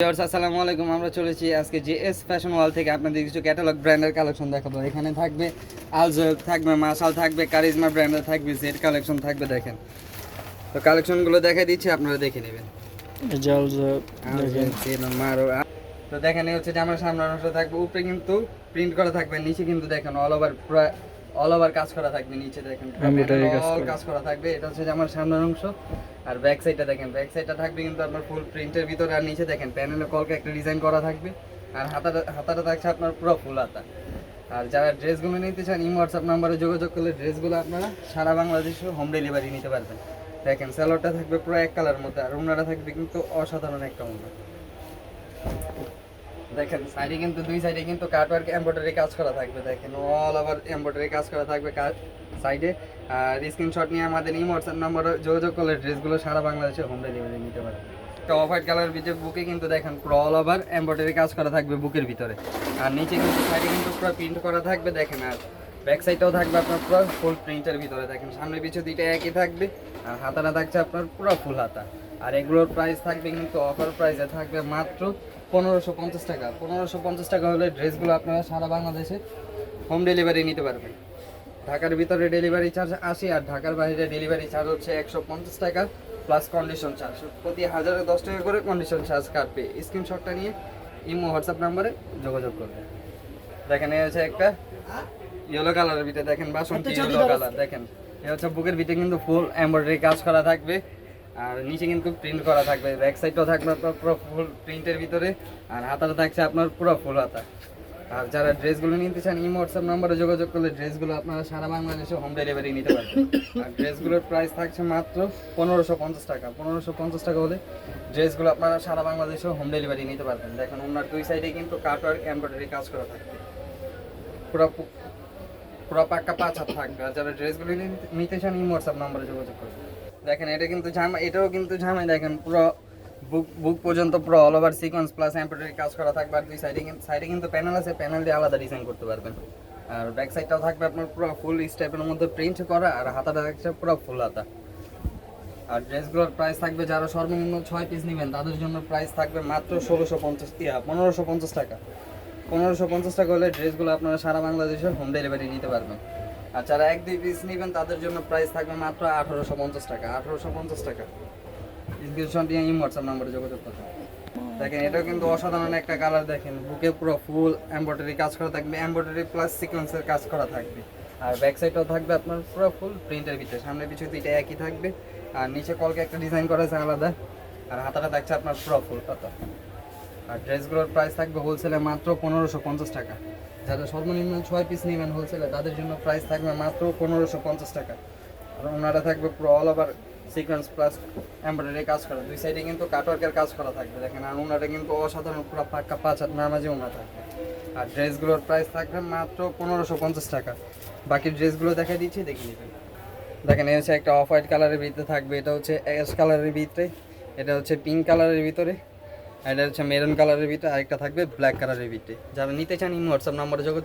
আসসালামু আলাইকুম। আমরা চলেছি আজকে জেএস ফ্যাশন ওয়াল থেকে আপনাদের কিছু ক্যাটালগ ব্র্যান্ডের কালেকশন দেখাবো। এখানে থাকবে আলজোয়েব থাকবে মাসাল থাকবে কারিজমা ব্র্যান্ডের থাকবে জেড কালেকশন থাকবে দেখেন। তো কালেকশনগুলো দেখাই দিচ্ছি আপনারা দেখে নেবেন। তো দেখেন হচ্ছে যে আমার সামনের অংশ থাকবে। উপরে কিন্তু প্রিন্ট করা থাকবে নিচে কিন্তু দেখেন অল ওভার পুরো অল ওভার কাজ করা থাকবে নিচে দেখেন Embroidery কাজ করা। থাকবে। এটা হচ্ছে আমার সামনের অংশ আর ব্যাক সাইডটা দেখেন ব্যাক সাইডটা থাকবে কিন্তু আপনার ফুল প্রিন্টের ভিতরে আর নিচে দেখেন প্যানেলে কলকে একটা ডিজাইন করা থাকবে। আর হাতাটা হাতাটা থাকছে আপনার পুরো ফুল হাতা। আর যারা ড্রেসগুলো নিতে চান ইম হোয়াটসঅ্যাপ নাম্বারে যোগাযোগ করলে ড্রেসগুলো আপনারা সারা বাংলাদেশে হোম ডেলিভারি নিতে পারবেন। দেখেন স্যালোডটা থাকবে পুরো এক কালার মধ্যে আর ওনারা থাকবে কিন্তু অসাধারণ একটা ওনা দেখেন, সাইডে কিন্তু, দুই সাইডে কিন্তু কাটওয়ার্ক এমব্রয়ডারি কাজ করা থাকবে, দেখেন অল ওভার এমব্রয়ডারি কাজ করা থাকবে সাইডে। আর স্ক্রিনশট নিয়ে আমাদের ইমো হোয়াটসঅ্যাপ নম্বরে যোগাযোগ করলে ড্রেসগুলো সারা বাংলাদেশে হোম ডেলিভারি নিতে পারবে তো অফ হোয়াইট কালার ভিতরে বুকে কিন্তু দেখেন পুরো অল ওভার এমব্রয়ডারি কাজ করা থাকবে বুকের ভিতরে। আর নিচে কিন্তু সাইডে কিন্তু পুরো প্রিন্ট করা থাকবে, দেখেন, আর ব্যাক সাইডটাও থাকবে আপনার পুরো ফুল প্রিন্টের ভিতরে, দেখেন, সামনে পিছু দুইটা একই থাকবে, আর হাতাটা থাকছে আপনার পুরো ফুল হাতা। আর এগুলোর প্রাইস থাকবে কিন্তু অফার প্রাইসে থাকবে মাত্র পনেরোশো পঞ্চাশ টাকা। পনেরোশো পঞ্চাশ টাকা হলে ড্রেসগুলো আপনারা সারা বাংলাদেশে হোম ডেলিভারি নিতে পারবেন। ঢাকার ভিতরে ডেলিভারি চার্জ আশি আর ঢাকার বাইরে ডেলিভারি চার্জ হচ্ছে একশো পঞ্চাশ টাকা প্লাস কন্ডিশন চার্জ প্রতি হাজারে দশ টাকা করে কন্ডিশন চার্জ কাটবে। স্ক্রিনশটটা নিয়ে ইমো হোয়াটসঅ্যাপ নাম্বারে যোগাযোগ করবে দেখেন এই হচ্ছে একটা ইয়েলো কালারের ভিতরে দেখেন বাসন্তী ইয়েলো কালার দেখেন। এই হচ্ছে বুকের ভিতরে কিন্তু ফুল এমব্রয়ডারি কাজ করা থাকবে। আর নিচে কিন্তু প্রিন্ট করা থাকবে ব্যাক সাইডটাও থাকবে আপনার পুরো ফুল প্রিন্টের ভিতরে, আর হাতাটা থাকছে আপনার পুরো ফুল হাতা। আর যারা ড্রেসগুলো নিতে চান ইমো হোয়াটসঅ্যাপ নাম্বারে যোগাযোগ করলে ড্রেসগুলো আপনারা সারা বাংলাদেশে হোম ডেলিভারি নিতে পারবেন। আর ড্রেসগুলোর প্রাইস থাকছে মাত্র পনেরোশো পঞ্চাশ টাকা। পনেরোশো পঞ্চাশ টাকা হলে ড্রেসগুলো আপনারা সারা বাংলাদেশে হোম ডেলিভারি নিতে পারবেন। দেখেন, ওনার দুই সাইডে কিন্তু কাটওয়ার্ক এমব্রয়ডারি কাজ করা থাকবে। পুরো পুরো পাক্কা পাঁচ হাত থাকবে। আর যারা ড্রেসগুলো নিতে- নিতে চান ইমো হোয়াটসঅ্যাপ নাম্বারে যোগাযোগ করবেন দেখেন, এটা কিন্তু ঝামা, এটাও কিন্তু ঝামাই। দেখেন, পুরো বুক বুক পর্যন্ত পুরো all over sequins plus embroidery কাজ করা থাকবে আর দুই সাইডে কিন্তু সাইডে কিন্তু প্যানেল আছে প্যানেল দিয়ে আলাদা ডিজাইন করতে পারবেন। আর ব্যাক সাইডটাও থাকবে আপনার পুরো ফুল স্টেপের মধ্যে প্রিন্ট করা আর হাতাটা থাকছে পুরো ফুল হাতা। আর ড্রেসগুলোর প্রাইস থাকবে যারা সর্বনিম্ন ছয় পিস নেবেন, তাদের জন্য প্রাইস থাকবে মাত্র ষোলোশো পঞ্চাশ পনেরোশো পঞ্চাশ টাকা। পনেরোশো পঞ্চাশ টাকা হলে ড্রেসগুলো আপনারা সারা বাংলাদেশে হোম ডেলিভারি নিতে পারবেন। আর যারা এক, দুই পিস নেবেন, তাদের জন্য প্রাইস থাকবে মাত্র আঠারোশো পঞ্চাশ টাকা। আঠারোশো পঞ্চাশ টাকা। ডিসক্রিপশন দিয়ে হোয়াটসঅ্যাপ নাম্বারে যোগাযোগ করতে দেখেন, এটাও কিন্তু অসাধারণ একটা কালার দেখেন। বুকে পুরো ফুল এমব্রয়ডারি কাজ করা থাকবে। এমব্রয়ডারি প্লাস সিকোয়েন্সের কাজ করা থাকবে। আর ব্যাক সাইডটাও থাকবে আপনার পুরো ফুল প্রিন্টের ভিতরে। সামনে পিছু দুইটা একই থাকবে। আর নিচে কলকে একটা ডিজাইন করা আছে আলাদা। আর হাতাটা থাকছে আপনার পুরো ফুল পাতা। আর ড্রেসগুলোর প্রাইস থাকবে হোলসেলে মাত্র পনেরোশো পঞ্চাশ টাকা। যারা সর্বনিম্ন ছয় পিস নেবেন হোলসেলে তাদের জন্য প্রাইস থাকবে মাত্র পনেরোশো পঞ্চাশ টাকা। আর ওনারা থাকবে পুরো all over sequins plus embroidery কাজ করা। দুই সাইডে কিন্তু কাটওয়ার্কের কাজ করা থাকবে। দেখেন, আর ওনারা কিন্তু অসাধারণ পুরো পাক্কা পাঁচ হাত নামাজে ওনা থাকবে। আর ড্রেসগুলোর প্রাইস থাকবে মাত্র পনেরোশো পঞ্চাশ টাকা। বাকি ড্রেসগুলো দেখাই দিচ্ছি, দেখে নেবেন। দেখেন, এই হচ্ছে একটা অফ হোয়াইট কালারের ভিতরে থাকবে। এটা হচ্ছে অ্যাশ কালারের ভিতরে। এটা হচ্ছে পিঙ্ক কালারের ভিতরে। এটা হচ্ছে মেরুন কালারের ভিতরে, আরেকটা থাকবে ব্ল্যাক কালারের ভিতরে। যারা নিতে চান হোয়াটসঅ্যাপ নাম্বারে যোগাযোগ